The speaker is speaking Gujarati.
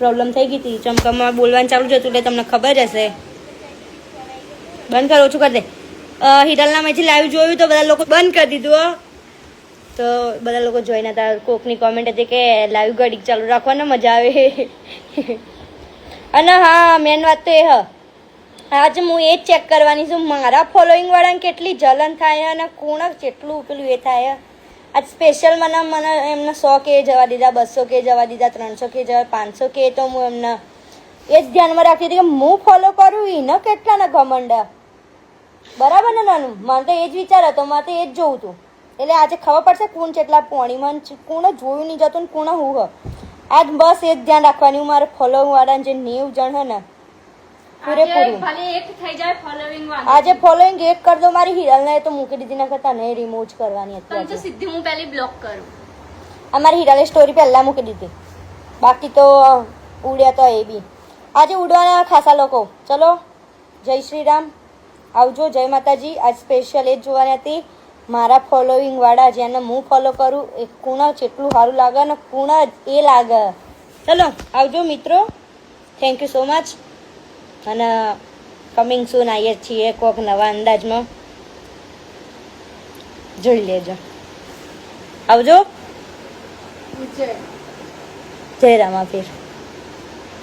પ્રોબ્લેમ થઈ ગઈ હતી. ચમકામાં બોલવાનું ચાલુ જ હતું એટલે તમને ખબર હશે. બંધ કરો, ઓછું કરી દે. હિરલના મેથી લાઈવ જોયું તો બધા લોકો બંધ કરી દીધું. તો બધા લોકો જોઈને હતા કોકની કોમેન્ટ હતી કે લાઈવ ઘડીક ચાલુ રાખવાનો મજા આવે. અને હા મેન વાત તો એ, હ. આજ હું એ ચેક કરવાની છું, મારા ફોલોઈંગ વાળાને કેટલી જલન થાય અને કોણ કેટલું પેલું એ થાય આજ સ્પેશિયલ મને મને એમને સો કે જવા દીધા, બસો કે જવા દીધા, ત્રણસો કે જવા, પાંચસો કે તો હું એમને એ જ ધ્યાનમાં રાખતી હતી કે હું ફોલો કરું એને કેટલાના ઘમંડ? બરાબર ને નાનું? મને તો એ જ વિચાર હતો મારે તો એ જ જોવું હતું. એટલે આજે ખબર પડશે કોણ કેટલા પોણીમાં ને કોણ જોયું નહીં જતું ને કોણ હું હ. આજ બસ એ જ ધ્યાન રાખવાની, હું મારે ફોલોઈંગ વાળા જે નેવ જણ હે ને પૂરેપૂરું આજે ફોલોઈંગ એક કરી દો મારી હિરલને તો મૂકી દીધી ના કરતા નહીં રિમૂવ જ કરવાની હતી સીધી હું પહેલી બ્લોક કરું. અમારી હિરાલે સ્ટોરી પહેલા મૂકી દીધી. બાકી તો ઉડ્યા તો એ બી. આજે ઉડવાના ખાસા લોકો. ચલો જય શ્રી રામ આવજો જય માતાજી. આજ સ્પેશિયલ એ જ જોવાની હતી. મારા ફોલોઈંગ વાળા જેને હું ફોલો કરું? એ કુણા જેટલું સારું લાગે ને કુણા એ લાગે. ચલો આવજો મિત્રો. થેન્ક યુ સો મચ અને કમિંગ સૂન આવીએ છીએ કોક નવા અંદાજમાં. જોઈ લેજો. આવજો. જય રામાપીર